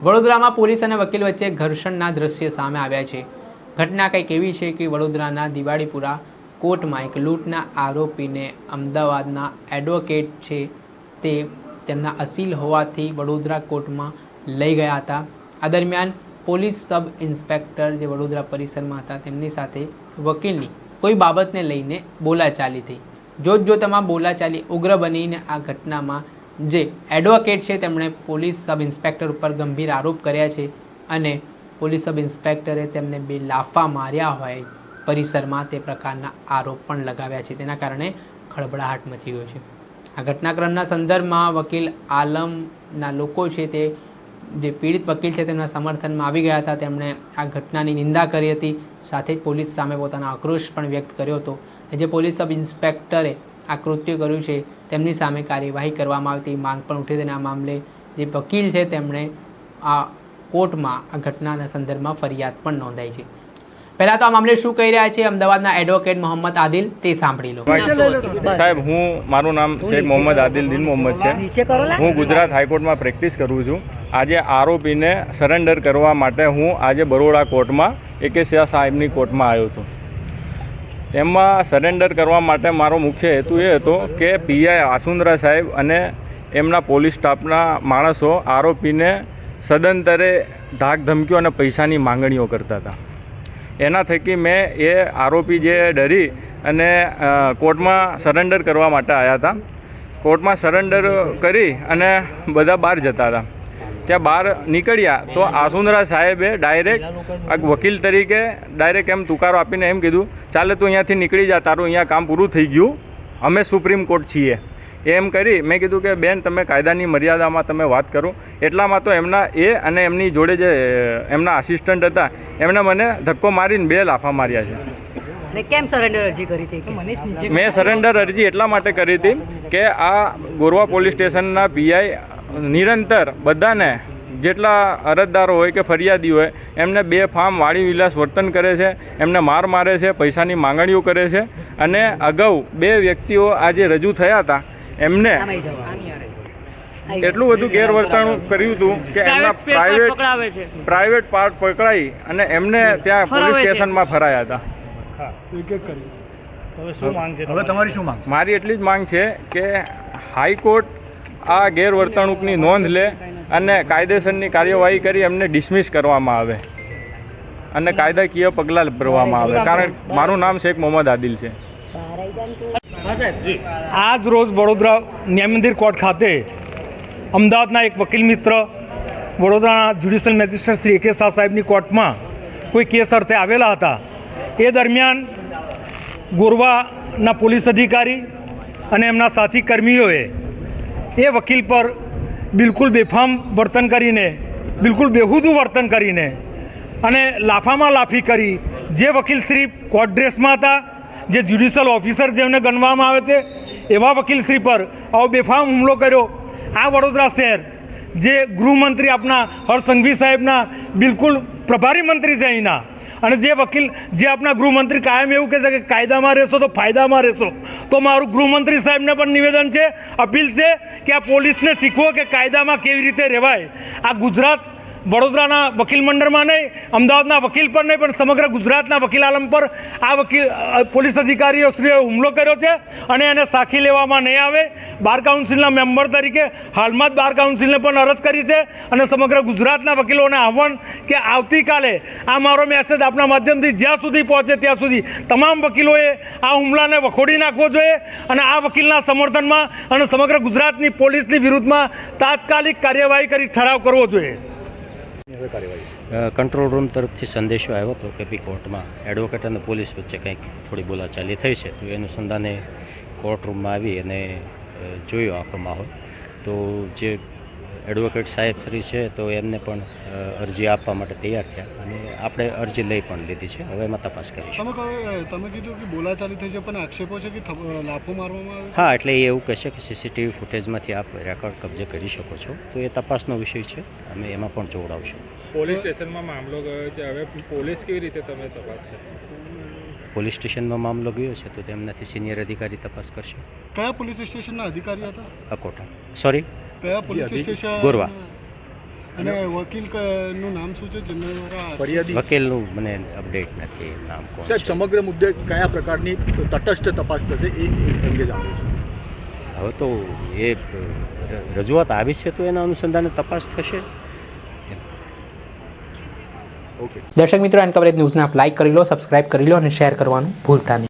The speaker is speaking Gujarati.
વડોદરામાં પોલીસ અને વકીલ વચ્ચે ઘર્ષણના દ્રશ્ય સામે આવ્યા છે. ઘટના કંઈક એવી છે કે વડોદરાના દિવાળીપુરા કોર્ટમાં એક લૂંટના આરોપીને અમદાવાદના એડવોકેટ છે તે તેમના અસીલ હોવાથી વડોદરા કોર્ટમાં લઈ ગયા હતા. આ દરમિયાન પોલીસ સબ ઇન્સ્પેક્ટર જે વડોદરા પરિસરમાં હતા તેમની સાથે વકીલની કોઈ બાબતને લઈને બોલાચાલી થઈ. જોત જોતામાં બોલાચાલી ઉગ્ર બનીને આ ઘટનામાં જે એડવોકેટ છે, તેમણે પોલીસ સબ ઇન્સ્પેક્ટર ઉપર ગંભીર આરોપ કર્યા છે અને પોલીસ સબ ઇન્સ્પેક્ટરે તેમને બે લાફા માર્યા હોય પરિસરમાં તે પ્રકારના આરોપ પણ લગાવ્યા છે. તેના કારણે ખળભળાહટ મચી ગયો છે. આ ઘટનાક્રમના સંદર્ભમાં વકીલ આલમના લોકો છે તે, જે પીડિત વકીલ છે તેમના સમર્થનમાં આવી ગયા હતા. તેમણે આ ઘટનાની નિંદા કરી હતી. સાથે જ પોલીસ સામે પોતાનો આક્રોશ પણ વ્યક્ત કર્યો હતો. જે પોલીસ સબ ઇન્સ્પેક્ટરે આ કૃત્ય કર્યું છે તેમની સામે કાર્યવાહી કરવામાં આવતી માંગ પણ ઉઠી તેના આ મામલે જે વકીલ છે તેમણે આ કોર્ટમાં આ ઘટનાના સંદર્ભમાં ફરિયાદ પણ નોંધાઈ છે. પહેલાં તો આ મામલે શું કહી રહ્યા છે અમદાવાદના એડવોકેટ મોહમ્મદ આદિલ તે સાંભળી લો. સાહેબ હું મારું નામ શેખ મોહમ્મદ આદિલ દિન મોહમ્મદ છે. હું ગુજરાત હાઈકોર્ટમાં પ્રેક્ટિસ કરું છું. આજે આરોપીને સરેન્ડર કરવા માટે હું આજે બરોડા કોર્ટમાં એકે શાહ સાહેબની કોર્ટમાં આવ્યો હતો. તેમાં સરેન્ડર કરવા માટે મારો મુખ્ય હેતુ એ હતો કે પીઆઈ આસુંદરા સાહેબ અને એમના પોલીસ સ્ટાફના માણસો આરોપીને સદંતરે ધાક ધમકીઓ અને પૈસાની માંગણીઓ કરતા હતા. એના થકી મેં એ આરોપી જે ડરી અને કોર્ટમાં સરેન્ડર કરવા માટે આવ્યા હતા. કોર્ટમાં સરેન્ડર કરી અને બધા બહાર જતા હતા. ત્યાં બહાર નીકળ્યા તો આસુંદરા સાહેબે ડાયરેક્ટ એક વકીલ તરીકે ડાયરેક્ટ એમ તુકારો આપીને એમ કીધું ચાલે તું અહીંયાથી નીકળી જા તારું અહીંયા કામ પૂરું થઈ ગયું. અમે સુપ્રીમ કોર્ટ છીએ. એમ કરી મેં કીધું કે બેન તમે કાયદાની મર્યાદામાં તમે વાત કરો. એટલામાં તો એમના એ અને એમની જોડે જે એમના આસિસ્ટન્ટ હતા એમણે મને ધક્કો મારીને બે લાફા માર્યા છે. કેમ સરેન્ડર અરજી કરી હતી? મેં સરેન્ડર અરજી એટલા માટે કરી હતી કે આ ગોરવા પોલીસ સ્ટેશનના પીઆઈ નિરંતર બધાને જેટલા અરજદારો હોય કે ફરિયાદી હોય એમને બે ફાર્મ વાળી વિલાસ વર્તન કરે છે એમને માર મારે છે પૈસાની માંગણીઓ કરે છે અને અગાઉ બે વ્યક્તિઓ આજે રજૂ થયા હતા એમને એટલું બધું ગેરવર્તણું કર્યું હતું કે એમના પ્રાઇવેટ પ્રાઇવેટ પાર્ટ પકડાઈ અને એમને ત્યાં પોલીસ સ્ટેશનમાં ફરાયા હતા. હવે શું માંગ છે હવે તમારી શું માંગ મારી એટલી જ માંગ છે કે હાઈકોર્ટ આ ગેરવર્તણૂકની નોંધ લે અને કાયદેસરની કાર્યવાહી કરી એમને ડિસમિસ કરવામાં આવે. અને કાયદાકીય પગલાં ભરવામાં આવે. કારણ મારું નામ શેખ મોહમ્મદ આદિલ છે. આજ રોજ વડોદરા ન્યાયમંદિર કોર્ટ ખાતે અમદાવાદના એક વકીલ મિત્ર વડોદરાના જ્યુડિશિયલ મેજિસ્ટ્રેટ શ્રી એકે શાહ સાહેબની કોર્ટમાં કોઈ કેસ અર્થે આવેલા હતા. એ દરમિયાન ગોરવાના પોલીસ અધિકારી અને એમના સાથી કર્મીઓએ એ વકીલ પર બિલકુલ બેફામ વર્તન કરીને, બિલકુલ બેહુદું વર્તન કરીને અને લાફામાં લાફી કરી, જે વકીલશ્રી કોર્ટ ડ્રેસમાં હતા, જે જ્યુડિશિયલ ઓફિસર જેમને ગણવામાં આવે છે, એવા વકીલશ્રી પર આવો બેફામ હુમલો કર્યો. આ વડોદરા શહેર, જે ગૃહમંત્રી આપના હર્ષ સંઘવી સાહેબના બિલકુલ પ્રભારી મંત્રી છે અહીંના અને જે વકીલ, જે આપણા ગૃહમંત્રી કાયમ એવું કહે છે કે કાયદામાં રહેશો તો ફાયદામાં રહેશો. તો મારું ગૃહમંત્રી સાહેબને પણ નિવેદન છે, અપીલ છે કે આ પોલીસને શીખવો કે કાયદામાં કેવી રીતે રહેવાય. આ ગુજરાત વડોદરાના વકીલ મંડળમાં નહીં, અમદાવાદના વકીલ પર નહીં, પણ સમગ્ર ગુજરાતના વકીલ આલમ પર આ વકીલ પોલીસ અધિકારીઓ શ્રીએ હુમલો કર્યો છે અને એને સાખી લેવામાં નહીં આવે. બાર કાઉન્સિલના મેમ્બર તરીકે હાલમાં જ બાર કાઉન્સિલને પણ અરજ કરી છે અને સમગ્ર ગુજરાતના વકીલોને આહવાન કે આવતીકાલે આ મારો મેસેજ આપણા માધ્યમથી જ્યાં સુધી પહોંચે ત્યાં સુધી તમામ વકીલોએ આ હુમલાને વખોડી નાખવો જોઈએ અને આ વકીલના સમર્થનમાં અને સમગ્ર ગુજરાતની પોલીસની વિરુદ્ધમાં તાત્કાલિક કાર્યવાહી કરી ઠરાવ કરવો જોઈએ. કંટ્રોલ રૂમ તરફથી સંદેશો આવ્યો હતો કે બી કોર્ટમાં એડવોકેટ અને પોલીસ વચ્ચે કંઈક થોડી બોલાચાલી થઈ છે, તો એ અનુસંધાને કોર્ટ રૂમમાં આવી અને જોયો આખો માહોલ. તો જે એડવોકેટ સાહેબ શ્રી છે તો એમને પણ અરજી આપવા માટે તૈયાર થયા અને આપણે અરજી લઈ પણ લીધી છે. હવે એમાં તપાસ કરીશું. તમે તમે કીધું કે બોલાચાલી થઈ છે પણ આક્ષેપો છે કે લાફો મારવામાં આવે? હા એટલે એ એવું કહેશે કે સીસીટીવી ફૂટેજમાંથી આપ રેકોર્ડ કબજે કરી શકો છો. તો એ તપાસનો વિષય છે. અમે એમાં પણ જોડાવશું. પોલીસ સ્ટેશનમાં મામલો ગયો છે. હવે પોલીસ કેવી રીતે તમે તપાસ કરશો? પોલીસ સ્ટેશનમાં મામલો ગયો છે તો તેમનાથી સિનિયર અધિકારી તપાસ કરશે. કયા પોલીસ સ્ટેશનના અધિકારી હતા? અકોટા. સોરી? કયા પોલીસ સ્ટેશન? ગોરવા. અને વકીલનું નામ શું છે? જેમના દ્વારા ફરિયાદી. વકીલનું મને અપડેટ નથી નામ કોણ સાહેબ છે? સમગ્ર મુદ્દે કયા પ્રકારની તટસ્થ તપાસ થશે એ એ અંગે જાણવું છે. હવે તો એ રજૂઆત આવી છે તો એના અનુસંધાને તપાસ થશે? ઓકે. દર્શક મિત્રો એન કવરેજ ન્યૂઝને આપ લાઇક કરી લો સબસ્ક્રાઇબ કરી લો અને શેર કરવાનું ભૂલતા નહીં.